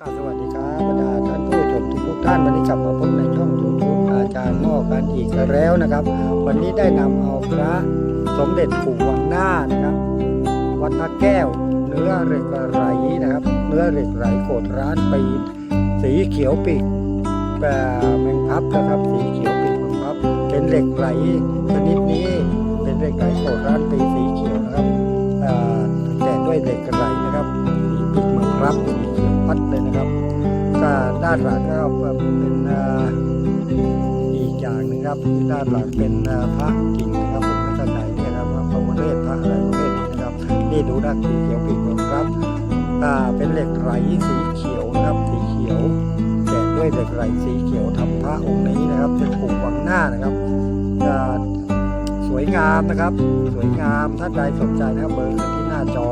ครับสวัสดีครับบรรดาท่านผู้ชมทุกทุกท่านวันนี้กลับมาพบในช่องยูทูบอาจารย์นอกกันอีกแล้วนะครับ วันนี้ได้นำเอาพระสมเด็จปู่วังหน้านะครับ วัดพระแก้ว เนื้อเหล็กไหลนะครับ เนื้อเหล็กไหลโกดร้านปีสีเขียวปีกแบบแมงพับนะครับ สีเขียวปีกแมงพับ เป็นเหล็กไหลชนิดนี้เป็นเหล็กไหลโกดร้านปีสีเขียวนะครับอ่าแต่ด้วยเหล็กไหลนะครับ พัดเลยนะครับก็ด้านหลังก็เป็นอีกอย่างหนึงครับด้านหลังเป็นพระกิ่งนะครับผมไม่เข้าใจเนี่ยครับพระประเภทพระอะไรประเภทนี้นะครับนี่ดูด้านสีเขียวปีกแมงพับอ่าเป็นเหล็กไหลสีเขียวนะครับสีเขียวแกะด้วยเหล็กไหลสีเขียวทำพระองค์นี้นะครับเป็นปู่วังหน้านะครับจะสวยงามนะครับ สวยงามท่านใดสนใจนะครับเบอร์ หน้าจอ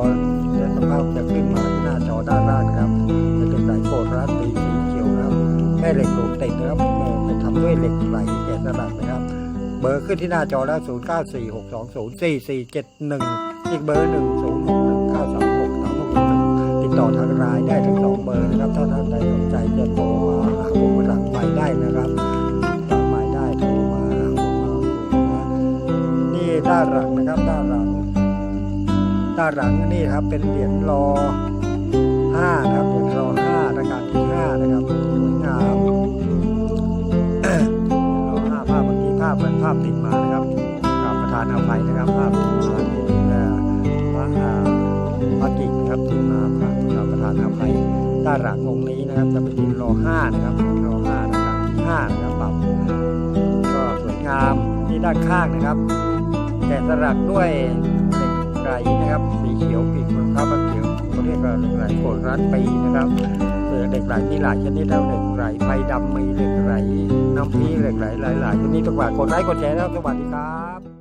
เดี๋ยวสภาพจะขึ้นมาที่หน้าจอด้านล่างนะครับเป็นเหล็กไหลโกดร้านตีสีเขียวนะครับแม่เหล็กโดดติดนะครับเอ่อเป็นทำด้วยเหล็กไหลแกะสลักนะครับ เบอร์ขึ้นที่หน้าจอแล้ว 0 9 4 6 2 0 4 4 7 1 อีกเบอร์ 1 0 6 1 9 3 6 3 6 1ติดต่อทางไลน์ได้ทั้งสองเบอร์นะครับ ถ้าท่านใดสนใจจะโทรมาหาผมหลังไม้ได้นะครับหลังไม้ได้โทรมาหาผมมาคุยนะนี่ด้านหลังนะครับด้านหลัง ด้านหลังนี่ครับเป็นเหรียญรอห้านะครับเหรียญรอห้ารัชกาลที่ห้านะครับสวยงามรอห้าภาพเมื่อกี้ภาพเป็นภาพติดมานะครับกราบประธานอภัยนะครับ ภาพติดมาที่เป็นพระอาพระกิ่งนะครับติดมาพระกราบประธานอภัยด้านหลังองค์นี้นะครับจะเป็นดินรอห้านะครับรอห้ารัชกาลที่ห้านะครับปรับก็สวยงามที่ด้านข้างนะครับแกะสลักด้วย ไหลนะครับ สีเขียวปีกมังค่าประเขียวเขาเรียกว่าเหล็กไหลโกดรัดปีนะครับเออเหล็กไหลที่หลายชนิดแล้วเหล็กไหลไฟดำมีเหล็กไหลน้ำพีเหล็กไหลหลายๆชนิดทุกอย่างกดไลค์กดแชร์แล้วสวัสดีครับ